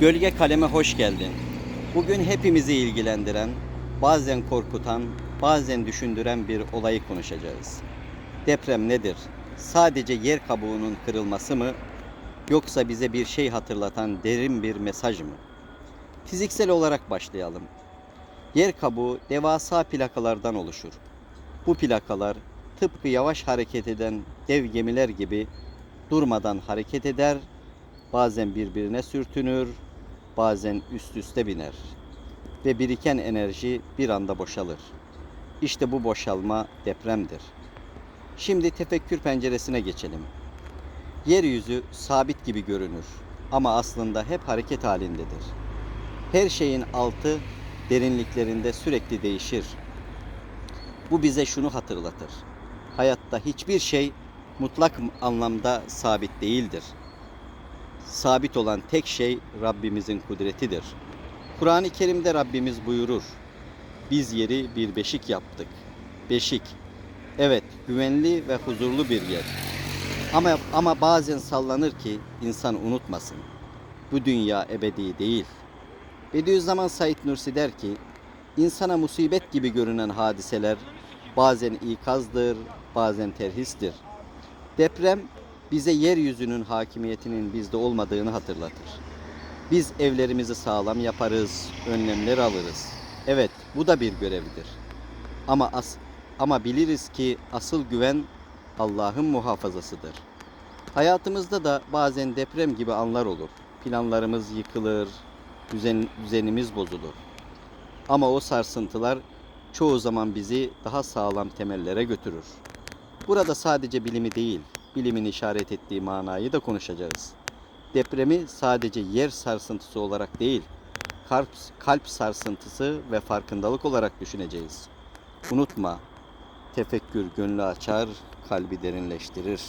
Gölge kaleme hoş geldin. Bugün hepimizi ilgilendiren, bazen korkutan, bazen düşündüren bir olayı konuşacağız. Deprem nedir? Sadece yer kabuğunun kırılması mı yoksa bize bir şey hatırlatan derin bir mesaj mı? Fiziksel olarak başlayalım. Yer kabuğu devasa plakalardan oluşur. Bu plakalar tıpkı yavaş hareket eden dev gemiler gibi durmadan hareket eder, bazen birbirine sürtünür, bazen üst üste biner ve biriken enerji bir anda boşalır. İşte bu boşalma depremdir. Şimdi tefekkür penceresine geçelim. Yeryüzü sabit gibi görünür ama aslında hep hareket halindedir. Her şeyin altı derinliklerinde sürekli değişir. Bu bize şunu hatırlatır. Hayatta hiçbir şey mutlak anlamda sabit değildir. Sabit olan tek şey Rabbimizin kudretidir. Kur'an-ı Kerim'de Rabbimiz buyurur. Biz yeri bir beşik yaptık. Beşik. Evet, güvenli ve huzurlu bir yer. Ama ama bazen sallanır ki insan unutmasın. Bu dünya ebedi değil. Bediüzzaman Said Nursi der ki, insana musibet gibi görünen hadiseler bazen ikazdır, bazen terhistir. Deprem bize yeryüzünün hakimiyetinin bizde olmadığını hatırlatır. Biz evlerimizi sağlam yaparız, önlemler alırız. Evet, bu da bir görevdir. Ama as ama biliriz ki asıl güven Allah'ın muhafazasıdır. Hayatımızda da bazen deprem gibi anlar olur. Planlarımız yıkılır, düzen, düzenimiz bozulur. Ama o sarsıntılar çoğu zaman bizi daha sağlam temellere götürür. Burada sadece bilimi değil, bilimin işaret ettiği manayı da konuşacağız. Depremi sadece yer sarsıntısı olarak değil, kalp, kalp sarsıntısı ve farkındalık olarak düşüneceğiz. Unutma, tefekkür gönlü açar, kalbi derinleştirir.